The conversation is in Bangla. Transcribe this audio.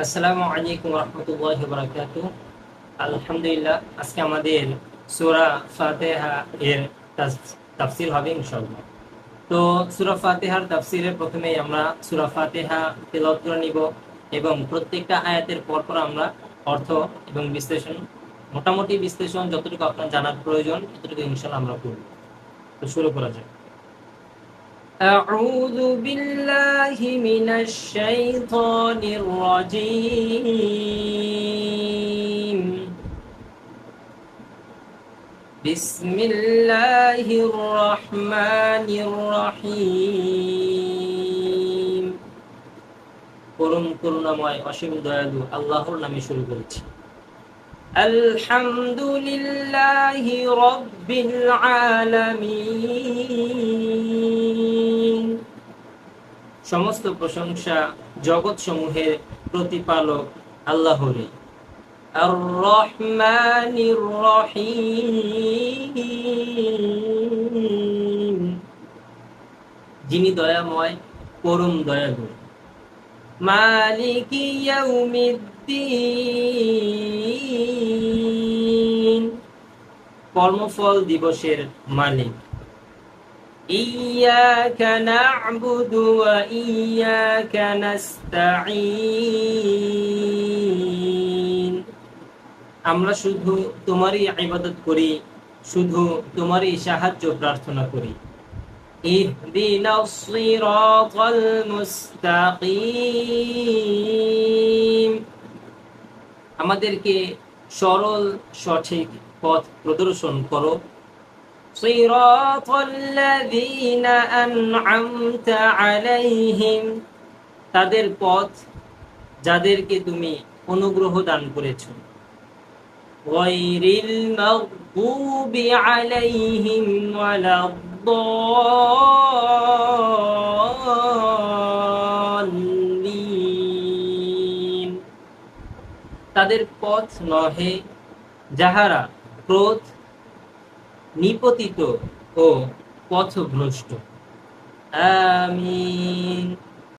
আসসালামু আলাইকুম রহমতুল্লাহ বারাকাতু আলহামদুলিল্লাহ, আজকে আমাদের সূরা ফাতিহা এর তাফসীর হবে তো সূরা ফাতিহার প্রথমে আমরা সূরা ফাতিহা নিব এবং প্রত্যেকটা আয়াতের পর পর আমরা অর্থ এবং বিশ্লেষণ মোটামুটি বিশ্লেষণ যতটুকু আপনার জানার প্রয়োজন, ততটুকু ইনশাআল্লাহ আমরা করব। তো শুরু করা যাক। أعوذ بالله من الشيطان الرجيم بسم الله الرحمن الرحيم পরম করুণাময় অসীম দয়ালু আল্লাহর নামে শুরু করেছি আলহামদুলিল্লাহি রব্বিল আলামিন সমস্ত প্রশংসা জগৎ সমূহের প্রতিপালক রহিম। যিনি দয়াময়, পরম দয়ালু। মালিকি ইয়াউমিদ্দিন। কর্মফল দিবসের মালিক। ইয়াকা না'বুদু ওয়া ইয়াকা নাস্তাঈন আমরা শুধু তোমারই ইবাদত করি শুধু তোমারই সাহায্য প্রার্থনা করি اهدنا الصراط المستقيم আমাদেরকে সরল সঠিক পথ প্রদর্শন করো صراط الذين أنعمت عليهم তাদের পথ যাদেরকে তুমি অনুগ্রহ দান করেছো غير المغضوب عليهم ولا الضالين তাদের পথ নহে যাহারা ক্রোধ নিপতিত ও পথভ্রষ্ট। আমিন।